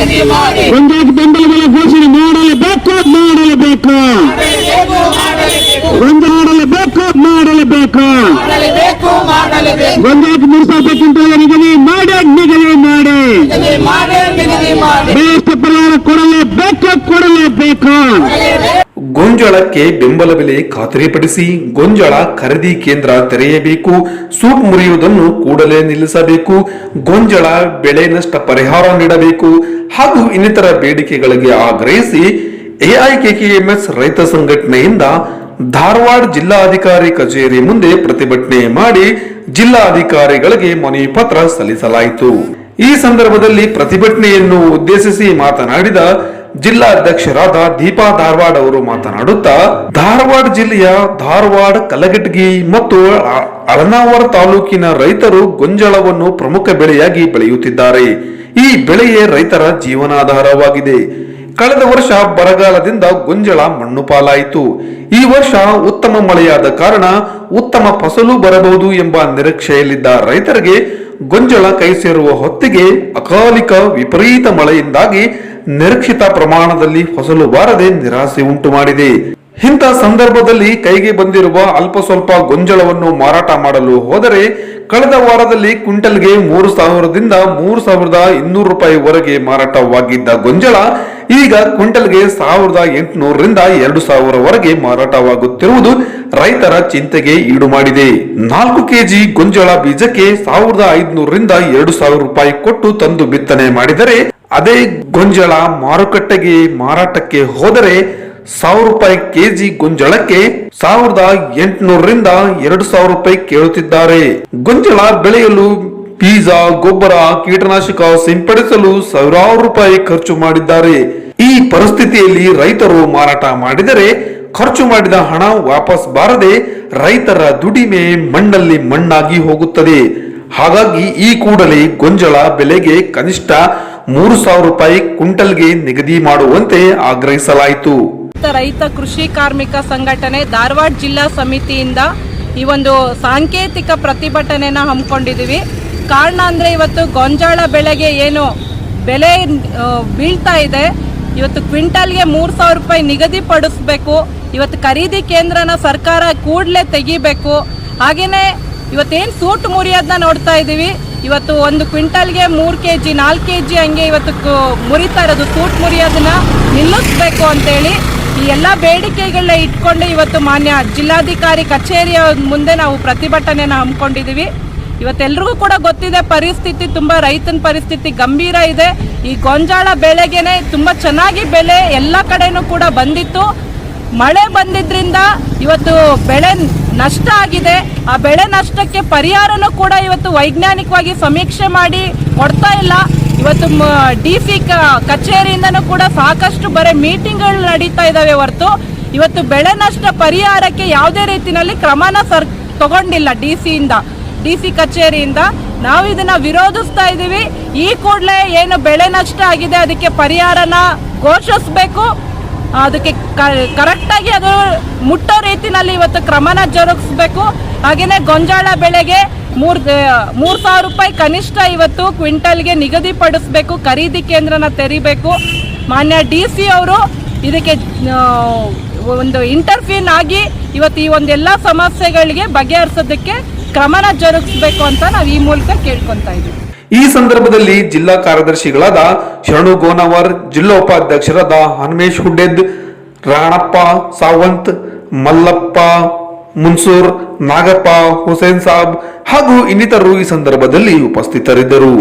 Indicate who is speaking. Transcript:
Speaker 1: ಗೊಂಜಾಳಕ್ಕೆ ಬೆಂಬಲ ಬೆಲೆ ಘೋಷಣೆ ಮಾಡಲೇಬೇಕು ಮಾಡಲೇಬೇಕು. ಒಂದು ಮಾಡಲೇಬೇಕು
Speaker 2: ಮಾಡಲೇಬೇಕು.
Speaker 1: ರೂಪಾಯಿ ಕ್ವಿಂಟಲ್ ನಿಗದಿ ಮಾಡಿ. ನಿಗದಿ ಮಾಡಿ ಬೆಳೆಷ್ಟ ಪರಿಹಾರ ಕೊಡಲೇಬೇಕು. ಕೊಡಲೇಬೇಕು.
Speaker 3: ಗೊಂಜಾಳಕ್ಕೆ ಬೆಂಬಲ ಬೆಲೆ ಖಾತರಿಪಡಿಸಿ ಗೊಂಜಾಳ ಖರೀದಿ ಕೇಂದ್ರ ತೆರೆಯಬೇಕು. ಸೂಪ್ ಮುರಿಯುವುದನ್ನು ಕೂಡಲೇ ನಿಲ್ಲಿಸಬೇಕು. ಗೊಂಜಾಳ ಬೆಳೆ ನಷ್ಟ ಪರಿಹಾರ ನೀಡಬೇಕು. ಹಾಗೂ ಇನ್ನಿತರ ಬೇಡಿಕೆಗಳಿಗೆ ಆಗ್ರಹಿಸಿ ಎಐಕೆಕೆಎಂಎಸ್ ರೈತ ಸಂಘಟನೆಯಿಂದ ಧಾರವಾಡ ಜಿಲ್ಲಾಧಿಕಾರಿ ಕಚೇರಿ ಮುಂದೆ ಪ್ರತಿಭಟನೆ ಮಾಡಿ ಜಿಲ್ಲಾಧಿಕಾರಿಗಳಿಗೆ ಮನವಿ ಪತ್ರ ಸಲ್ಲಿಸಲಾಯಿತು. ಈ ಸಂದರ್ಭದಲ್ಲಿ ಪ್ರತಿಭಟನೆಯನ್ನು ಉದ್ದೇಶಿಸಿ ಮಾತನಾಡಿದ ಜಿಲ್ಲಾಧ್ಯಕ್ಷರಾದ ದೀಪಾ ಧಾರವಾಡ ಅವರು ಮಾತನಾಡುತ್ತಾ, ಧಾರವಾಡ ಜಿಲ್ಲೆಯ ಧಾರವಾಡ, ಕಲಘಟಗಿ ಮತ್ತು ಅಳನಾವರ ತಾಲೂಕಿನ ರೈತರು ಗೊಂಜಾಳವನ್ನು ಪ್ರಮುಖ ಬೆಳೆಯಾಗಿ ಬೆಳೆಯುತ್ತಿದ್ದಾರೆ. ಈ ಬೆಳೆಯೇ ರೈತರ ಜೀವನಾಧಾರವಾಗಿದೆ. ಕಳೆದ ವರ್ಷ ಬರಗಾಲದಿಂದ ಗೊಂಜಲ ಮಣ್ಣು ಪಾಲಾಯಿತು. ಈ ವರ್ಷ ಉತ್ತಮ ಮಳೆಯಾದ ಕಾರಣ ಉತ್ತಮ ಫಸಲು ಬರಬಹುದು ಎಂಬ ನಿರೀಕ್ಷೆಯಲ್ಲಿದ್ದ ರೈತರಿಗೆ ಗೊಂಜಲ ಕೈ ಸೇರುವ ಹೊತ್ತಿಗೆ ಅಕಾಲಿಕ ವಿಪರೀತ ಮಳೆಯಿಂದಾಗಿ ನಿರೀಕ್ಷಿತ ಪ್ರಮಾಣದಲ್ಲಿ ಫಸಲು ಬಾರದೆ ನಿರಾಸೆ ಉಂಟು ಮಾಡಿದೆ ಇಂಥ ಸಂದರ್ಭದಲ್ಲಿ ಕೈಗೆ ಬಂದಿರುವ ಅಲ್ಪ ಸ್ವಲ್ಪ ಗೊಂಜಲವನ್ನು ಮಾರಾಟ ಮಾಡಲು ಹೋದರೆ ಕಳೆದ ವಾರದಲ್ಲಿ ಕ್ವಿಂಟಲ್ಗೆ ಮೂರು ಸಾವಿರದಿಂದ ಮೂರು ಸಾವಿರದ ಇನ್ನೂರು ರೂಪಾಯಿವರೆಗೆ ಮಾರಾಟವಾಗಿದ್ದ ಗೊಂಜಲ ಈಗ ಕ್ವಿಂಟಲ್ಗೆ ಸಾವಿರದ ಎಂಟುನೂರರಿಂದ ಎರಡು ಸಾವಿರವರೆಗೆ ಮಾರಾಟವಾಗುತ್ತಿರುವುದು ರೈತರ ಚಿಂತೆಗೆ ಈಡು ಮಾಡಿದೆ. ನಾಲ್ಕು ಕೆಜಿ ಗೊಂಜಾಳ ಬೀಜಕ್ಕೆ ಸಾವಿರದ ಐದುನೂರರಿಂದ ಎರಡು ಸಾವಿರ ರೂಪಾಯಿ ಕೊಟ್ಟು ತಂದು ಬಿತ್ತನೆ ಮಾಡಿದರೆ, ಅದೇ ಗೊಂಜಾಳ ಮಾರುಕಟ್ಟೆಗೆ ಮಾರಾಟಕ್ಕೆ ಹೋದರೆ ಸಾವಿರ ರೂಪಾಯಿ ಕೆಜಿ ಗೊಂಜಾಳಕ್ಕೆ ಸಾವಿರದ ಎಂಟುನೂರರಿಂದ ಎರಡು ಸಾವಿರ ರೂಪಾಯಿ ಕೇಳುತ್ತಿದ್ದಾರೆ. ಗೊಂಜಾಳ ಬೆಳೆಯಲು ಬೀಜ, ಗೊಬ್ಬರ, ಕೀಟನಾಶಕ ಸಿಂಪಡಿಸಲು ಸಾವಿರಾರು ರೂಪಾಯಿ ಖರ್ಚು ಮಾಡಿದ್ದಾರೆ. ಈ ಪರಿಸ್ಥಿತಿಯಲ್ಲಿ ರೈತರು ಮಾರಾಟ ಮಾಡಿದರೆ ಖರ್ಚು ಮಾಡಿದ ಹಣ ವಾಪಸ್ ಬಾರದೆ ರೈತರ ದುಡಿಮೆ ಮಣ್ಣಲ್ಲಿ ಮಣ್ಣಾಗಿ ಹೋಗುತ್ತದೆ. ಹಾಗಾಗಿ ಈ ಕೂಡಲೇ ಗೊಂಜಾಳ ಬೆಲೆಗೆ ಕನಿಷ್ಠ ಮೂರು ಸಾವಿರ ರೂಪಾಯಿ ಕ್ವಿಂಟಲ್ಗೆ ನಿಗದಿ ಮಾಡುವಂತೆ ಆಗ್ರಹಿಸಲಾಯಿತು.
Speaker 4: ರೈತ ಕೃಷಿ ಕಾರ್ಮಿಕ ಸಂಘಟನೆ ಧಾರವಾಡ ಜಿಲ್ಲಾ ಸಮಿತಿಯಿಂದ ಈ ಒಂದು ಸಾಂಕೇತಿಕ ಪ್ರತಿಭಟನೆನ ಹಮ್ಮಿಕೊಂಡಿದ್ದೀವಿ. ಕಾರಣ ಅಂದರೆ ಇವತ್ತು ಗೊಂಜಾಳ ಬೆಳೆಗೆ ಏನು ಬೆಲೆ ಬೀಳ್ತಾ ಇದೆ. ಇವತ್ತು ಕ್ವಿಂಟಲ್ಗೆ ಮೂರು ಸಾವಿರ ರೂಪಾಯಿ ನಿಗದಿಪಡಿಸ್ಬೇಕು ಇವತ್ತು ಖರೀದಿ ಕೇಂದ್ರನ ಸರ್ಕಾರ ಕೂಡಲೇ ತೆಗಿಬೇಕು. ಹಾಗೆಯೇ ಇವತ್ತೇನು ಸೂಟ್ ಮುರಿಯೋದನ್ನ ನೋಡ್ತಾ ಇದ್ದೀವಿ. ಇವತ್ತು ಒಂದು ಕ್ವಿಂಟಲ್ಗೆ ಮೂರು ಕೆ ಜಿ ನಾಲ್ಕು ಕೆ ಜಿ ಹಂಗೆ ಇವತ್ತು ಮುರಿತಾ ಇರೋದು. ಸೂಟ್ ಮುರಿಯೋದನ್ನ ನಿಲ್ಲಿಸ್ಬೇಕು ಅಂತೇಳಿ ಈ ಎಲ್ಲ ಬೇಡಿಕೆಗಳನ್ನ ಇಟ್ಕೊಂಡು ಇವತ್ತು ಮಾನ್ಯ ಜಿಲ್ಲಾಧಿಕಾರಿ ಕಚೇರಿಯ ಮುಂದೆ ನಾವು ಪ್ರತಿಭಟನೆಯನ್ನು ಹಮ್ಮಿಕೊಂಡಿದ್ದೀವಿ. ಇವತ್ತೆಲ್ರಿಗೂ ಕೂಡ ಗೊತ್ತಿದೆ, ಪರಿಸ್ಥಿತಿ ತುಂಬ ರೈತನ ಪರಿಸ್ಥಿತಿ ಗಂಭೀರ ಇದೆ. ಈ ಗೊಂಜಾಳ ಬೆಳೆಗೆನೆ ತುಂಬ ಚೆನ್ನಾಗಿ ಬೆಲೆ ಎಲ್ಲ ಕಡೆನೂ ಕೂಡ ಬಂದಿತ್ತು. ಮಳೆ ಬಂದಿದ್ರಿಂದ ಇವತ್ತು ಬೆಳೆ ನಷ್ಟ ಆಗಿದೆ. ಆ ಬೆಳೆ ನಷ್ಟಕ್ಕೆ ಪರಿಹಾರನೂ ಕೂಡ ಇವತ್ತು ವೈಜ್ಞಾನಿಕವಾಗಿ ಸಮೀಕ್ಷೆ ಮಾಡಿ ಕೊಡ್ತಾ ಇಲ್ಲ. ಇವತ್ತು ಡಿ ಸಿ ಕಚೇರಿಯಿಂದನೂ ಕೂಡ ಸಾಕಷ್ಟು ಬರೀ ಮೀಟಿಂಗ್ಗಳು ನಡೀತಾ ಇದ್ದಾವೆ ಹೊರತು. ಇವತ್ತು ಬೆಳೆ ನಷ್ಟ ಪರಿಹಾರಕ್ಕೆ ಯಾವುದೇ ರೀತಿಯಲ್ಲಿ ಕ್ರಮನ ಸರ್, ತಗೊಂಡಿಲ್ಲ ಡಿ ಸಿಯಿಂದ ಡಿ ಸಿ ಕಚೇರಿಯಿಂದ. ನಾವು ಇದನ್ನ ವಿರೋಧಿಸ್ತಾ ಇದ್ದೀವಿ. ಈ ಕೂಡಲೇ ಏನು ಬೆಳೆ ನಷ್ಟ ಆಗಿದೆ, ಅದಕ್ಕೆ ಪರಿಹಾರನ ಘೋಷಿಸ್ಬೇಕು. ಅದಕ್ಕೆ ಕರೆಕ್ಟಾಗಿ ಅದು ಮುಟ್ಟೋ ರೀತಿನಲ್ಲಿ ಇವತ್ತು ಕ್ರಮನ ಜರುಗಿಸ್ಬೇಕು. ಹಾಗೆಯೇ ಗೊಂಜಾಳ ಬೆಳೆಗೆ ಮೂರ್ ಮೂರು ಸಾವಿರ ರೂಪಾಯಿ ಕನಿಷ್ಠ ಇವತ್ತು ಕ್ವಿಂಟಲ್ಗೆ ನಿಗದಿಪಡಿಸಬೇಕು ಖರೀದಿ ಕೇಂದ್ರನ ತೆರಿಬೇಕು. ಮಾನ್ಯ ಡಿ ಸಿ ಅವರು ಇದಕ್ಕೆ ಒಂದು ಇಂಟರ್ಫೀನ್ ಆಗಿ ಇವತ್ತು ಈ ಒಂದೆಲ್ಲ ಸಮಸ್ಯೆಗಳಿಗೆ ಬಗೆಹರಿಸೋದಕ್ಕೆ ಕ್ರಮನ ಜರುಗಿಸಬೇಕು ಅಂತ ನಾವು ಈ ಮೂಲಕ ಕೇಳ್ಕೊತಾ ಇದ್ದೀವಿ.
Speaker 3: ಈ ಸಂದರ್ಭದಲ್ಲಿ ಜಿಲ್ಲಾ ಕಾರ್ಯದರ್ಶಿಗಳಾದ ಶರಣು ಗೋನವರ್, ಜಿಲ್ಲಾ ಉಪಾಧ್ಯಕ್ಷರಾದ ಹನುಮೇಶ್ ಹುಡ್ಡೆದ್ ರಾಣಪ್ಪ ಸಾವಂತ್, ಮಲ್ಲಪ್ಪ ಮುನ್ಸೂರ್ ನಾಗಪ್ಪ ಹುಸೇನ್ ಸಾಬ್ ಹಾಗೂ ಇನ್ನಿತರರು ಈ ಸಂದರ್ಭದಲ್ಲಿ ಉಪಸ್ಥಿತರಿದ್ದರು.